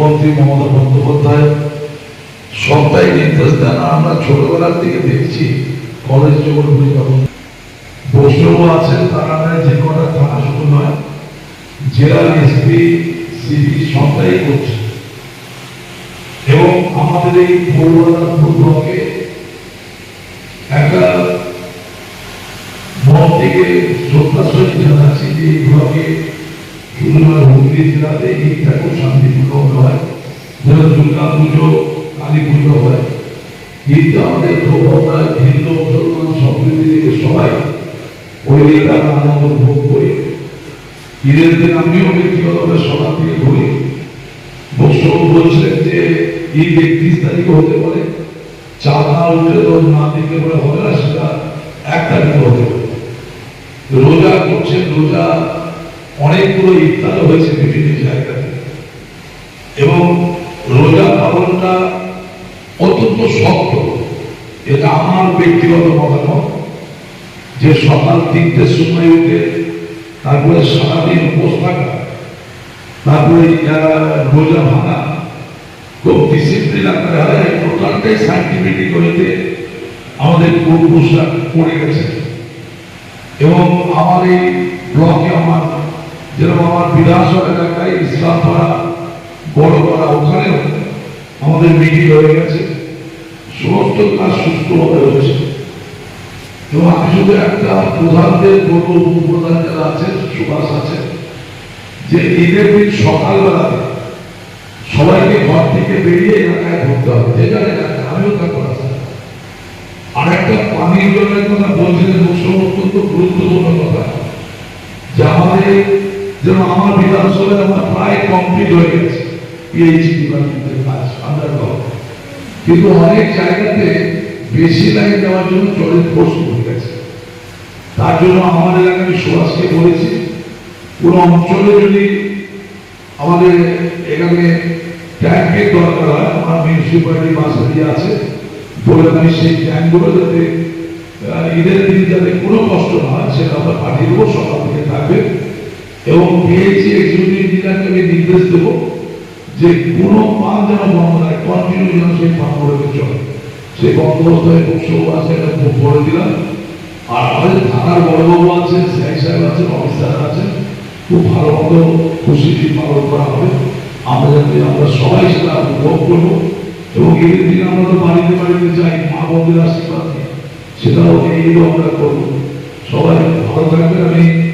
মুখ্যমন্ত্রী মমতা বন্দ্যোপাধ্যায় সবটাই নির্দেশ দেন। আমরা ছোটবেলার থেকে দেখছি, কলেজ বুঝি তখন বৈষ্ণব আছেন, তারা যে কটা থানা শুধু নয় জেলার এসপি সিপি সবটাই করছে। এবং আমাদের এই পৌরনাথপুর ব্লকে একটা মন থেকে শ্রদ্ধা সহিত জানাচ্ছি যে এই ব্লকে শুধুমাত্র হুগলি জেলাতে শান্তিপূর্ণ হয় যেমন দুর্গা পুজো, কালী পুজো হয়। কিন্তু আমাদের প্রভাবটা হিন্দু মুসলমান সম্প্রীতি সবাই ওই এলাকার আনন্দ ভোগ করি। ঈদের দিন আমিও ব্যক্তিগতভাবে সবার থেকে ঘুরি বৈষ্ণব বলছিলেন যে ঈদ একত্রিশ তারিখে হতে পারে, চাঁদা উঠে তো না দিতে পারে হবে না, সেটা এক তারিখে হতে পারে। রোজা করছেন রোজা অনেকগুলো ইফতার হয়েছে বিভিন্ন জায়গাতে। এবং রোজা পালনটা অত্যন্ত শক্ত এটা আমার ব্যক্তিগত মতামত। যে সকাল তিনটের সময় উঠে তারপরে সারাদিন উপোস থাকা, তারপরে রোজা ভাঙা, খুব ডিসিপ্লিন আকারে হয় টোটালটাই সাইন্টিফিক হইতে আমাদের পূর্বপুরুষরা করে গেছে। এবং আমার এই ব্লকে আমার, যেরকম আমার বিধানসভা এলাকায় ইসলাম পাড়া বড় পাড়া ওখানেও আমাদের মিটিং হয়ে গেছে। সমস্ত কাজ সুস্থভাবে হচ্ছে এবং আমি শুধু একটা প্রধানদের বলব উপপ্রধান যারা আছেন, সুভাষ আছেন, যে ঈদের দিন সকালবেলাতে সবাইকে ঘর থেকে বেরিয়ে এলাকায় ঘুরতে হবে। যে যার আমিও তা করা আর একটা পানির জলের কথা বলছিলেন অত্যন্ত গুরুত্বপূর্ণ কথা। যে আমাদের, যেন আমার বিধানসভায় আমার প্রায় কমপ্লিট হয়ে গেছে। পিএইচডি ডিপার্টমেন্টের কাজ আন্ডারগ্রাউন্ড কিন্তু অনেক জায়গাতে বেশি লাইন দেওয়ার জন্য জলের ফোর্স হয়ে গেছে। তার জন্য আমাদের এলাকায় আমি সুভাষকে বলেছি পুরো অঞ্চলে যদি আমাদের এখানে ট্যাঙ্কের দরকার হয়, আমার মিউনিসিপ্যালিটি মাসারি আছে, বলে আমি সেই ট্যাঙ্কগুলো যাতে ঈদের দিন যাতে কোনো কষ্ট না হয়, সেটা আমরা পাঠিয়ে দেবো, সকাল থেকে থাকবে। এবং পিএইচি এক্সিকিউটিভ ইঞ্জিনিয়ারকে আমি নির্দেশ দেবো যে কোনো পান যেন বন্ধ নয় কন্টিনিউ যেন সেই পানগুলোকে চলে। সেই বন্দোবস্ত হয়ে লোকসভা আছে, এটা খুব বলে দিলাম। আর আমাদের থানার বড়বাবু আছেন সিআই সাহেব আছেন, অফিসার আছেন, খুব ভালো মতো খুশি পালন করা হবে। আমরা যাতে, আমরা সবাই সেটা উপভোগ করব। এবং এই দিন আমরা তো বাড়িতে বাড়িতে যাই, মা বন্ধুর আশীর্বাদ সেটাও এই আমরা করব। সবাই ভালো থাকবেন। আমি